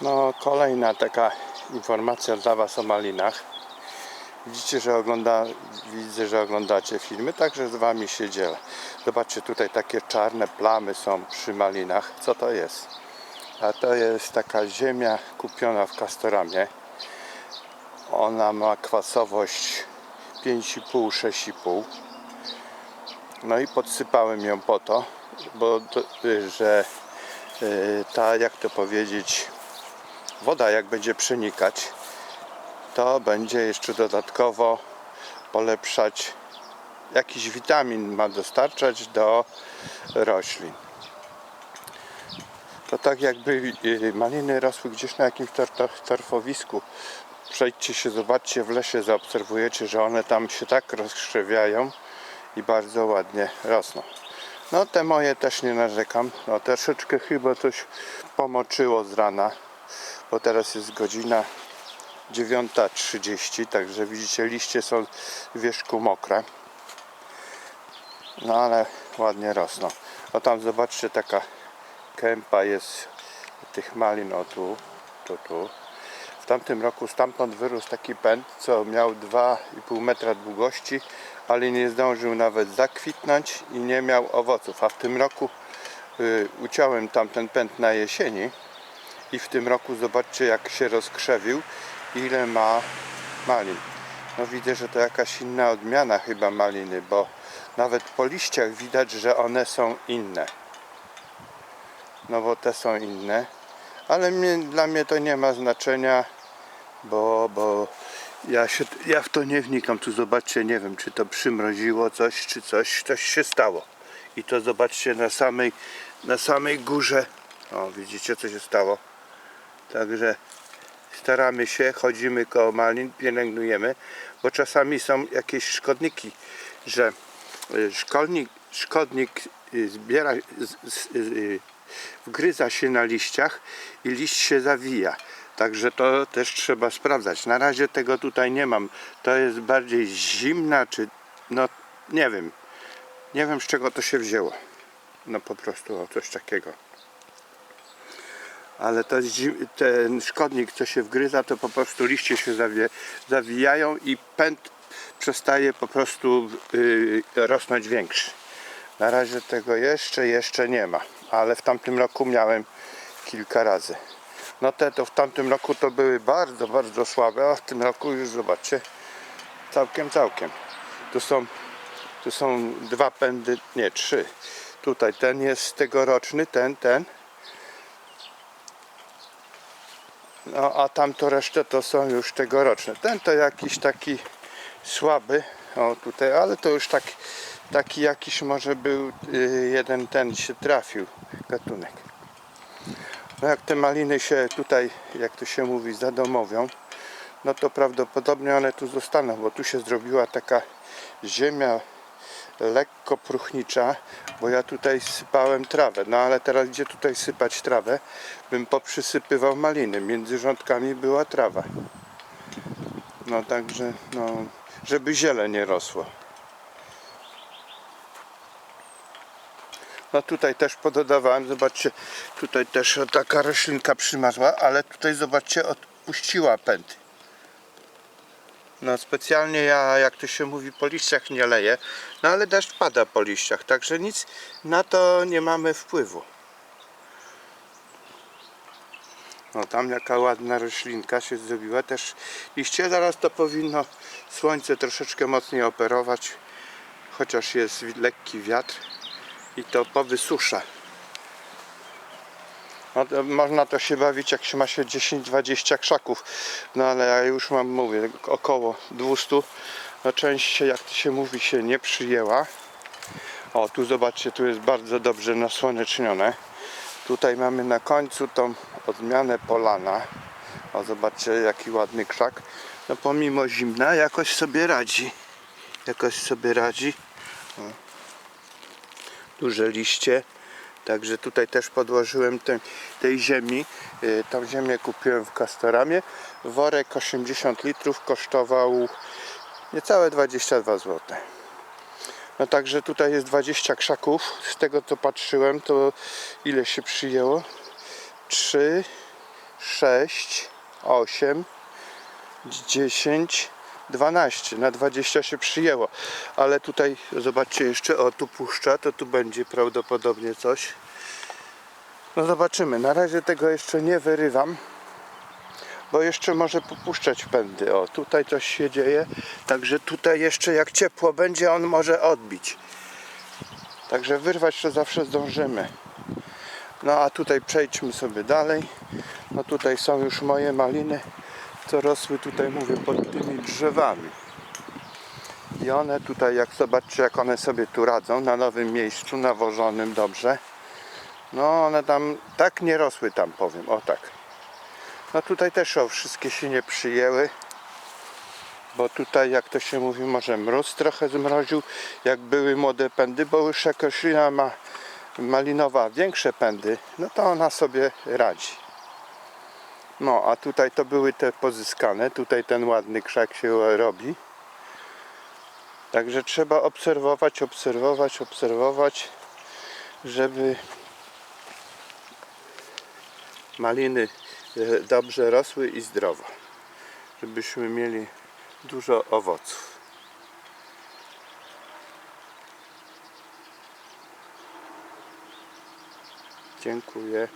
No, kolejna taka informacja dla Was o malinach. Widzicie, że ogląda, widzę, że oglądacie filmy, także z Wami się dzielę. Zobaczcie, tutaj takie czarne plamy są przy malinach. Co to jest? A to jest taka ziemia kupiona w Castoramie. Ona ma kwasowość 5,5-6,5. No i podsypałem ją po to, bo że y, ta, jak to powiedzieć, woda jak będzie przenikać, to będzie jeszcze dodatkowo polepszać jakiś witamin ma dostarczać do roślin. To tak jakby y, maliny rosły gdzieś na jakimś tor- tor- torfowisku. Przejdźcie się, zobaczcie w lesie, zaobserwujecie, że one tam się tak rozkrzewiają i bardzo ładnie rosną. No te moje też nie narzekam. No troszeczkę chyba coś pomoczyło z rana, bo teraz jest godzina 9.30, także widzicie liście są w wierzchu mokre. No ale ładnie rosną. O tam zobaczcie taka kępa jest tych malin o tu, tu, tu. W tamtym roku stamtąd wyrósł taki pęd, co miał 2,5 metra długości, ale nie zdążył nawet zakwitnąć i nie miał owoców. A w tym roku y, uciąłem tamten pęd na jesieni i w tym roku zobaczcie jak się rozkrzewił, ile ma malin. No widzę, że to jakaś inna odmiana chyba maliny, bo nawet po liściach widać, że one są inne. No bo te są inne, ale mnie, dla mnie to nie ma znaczenia, bo, bo ja, się, ja w to nie wnikam. Tu zobaczcie, nie wiem, czy to przymroziło coś, czy coś, coś się stało. I to zobaczcie na samej, na samej górze. O, widzicie, co się stało. Także staramy się, chodzimy koło malin, pielęgnujemy, bo czasami są jakieś szkodniki, że y, szkolnik, szkodnik y, zbiera, y, wgryza się na liściach i liść się zawija. Także to też trzeba sprawdzać. Na razie tego tutaj nie mam. To jest bardziej zimna, czy no nie wiem. Nie wiem z czego to się wzięło. No po prostu o coś takiego ale to ten szkodnik, co się wgryza, to po prostu liście się zawie, zawijają i pęd przestaje po prostu yy, rosnąć większy. Na razie tego jeszcze, jeszcze nie ma, ale w tamtym roku miałem kilka razy. No te to w tamtym roku to były bardzo, bardzo słabe, a w tym roku już zobaczcie, całkiem, całkiem. Tu są, tu są dwa pędy, nie, trzy. Tutaj ten jest tegoroczny, ten, ten. No a tamto resztę to są już tegoroczne. Ten to jakiś taki słaby, o tutaj, ale to już tak, taki jakiś może był y, jeden ten się trafił gatunek. No jak te maliny się tutaj, jak to się mówi, zadomowią, no to prawdopodobnie one tu zostaną, bo tu się zrobiła taka ziemia lekko próchnicza, bo ja tutaj sypałem trawę. No ale teraz gdzie tutaj sypać trawę? Bym poprzysypywał maliny. Między rządkami była trawa. No także, no, żeby ziele nie rosło. No tutaj też pododawałem, zobaczcie, tutaj też taka roślinka przymarzła, ale tutaj zobaczcie, odpuściła pęd. No specjalnie ja, jak to się mówi, po liściach nie leję, no ale deszcz pada po liściach, także nic na to nie mamy wpływu. No tam jaka ładna roślinka się zrobiła, też liście zaraz to powinno słońce troszeczkę mocniej operować, chociaż jest lekki wiatr i to powysusza. No, można to się bawić jak się ma się 10-20 krzaków, no ale ja już mam, mówię, około 200. No część się, jak to się mówi, się nie przyjęła. O, tu zobaczcie, tu jest bardzo dobrze nasłonecznione. Tutaj mamy na końcu tą odmianę polana. O, zobaczcie, jaki ładny krzak. No pomimo zimna jakoś sobie radzi. Jakoś sobie radzi. O. Duże liście. Także tutaj też podłożyłem te, tej ziemi. Y, Tą ziemię kupiłem w Castoramie. Worek 80 litrów kosztował niecałe 22 zł. No także tutaj jest 20 krzaków. Z tego co patrzyłem, to ile się przyjęło? 3, 6, 8, 10, 12. Na 20 się przyjęło. Ale tutaj zobaczcie jeszcze, o tu puszcza, to tu będzie prawdopodobnie coś. No zobaczymy. Na razie tego jeszcze nie wyrywam. Bo jeszcze może popuszczać pędy. O, tutaj coś się dzieje. Także tutaj jeszcze jak ciepło będzie, on może odbić. Także wyrwać to zawsze zdążymy. No a tutaj przejdźmy sobie dalej. No tutaj są już moje maliny, co rosły tutaj, mówię, pod tymi drzewami. I one tutaj, jak zobaczcie, jak one sobie tu radzą, na nowym miejscu, nawożonym dobrze. No one tam tak nie rosły tam, powiem, o tak. No tutaj też o, wszystkie się nie przyjęły. Bo tutaj, jak to się mówi, może mróz trochę zmroził, jak były młode pędy, bo już jak roślina ma malinowa większe pędy, no to ona sobie radzi. No, a tutaj to były te pozyskane, tutaj ten ładny krzak się robi. Także trzeba obserwować, obserwować, obserwować, żeby maliny e, dobrze rosły i zdrowo. Żebyśmy mieli dużo owoców. Dziękuję.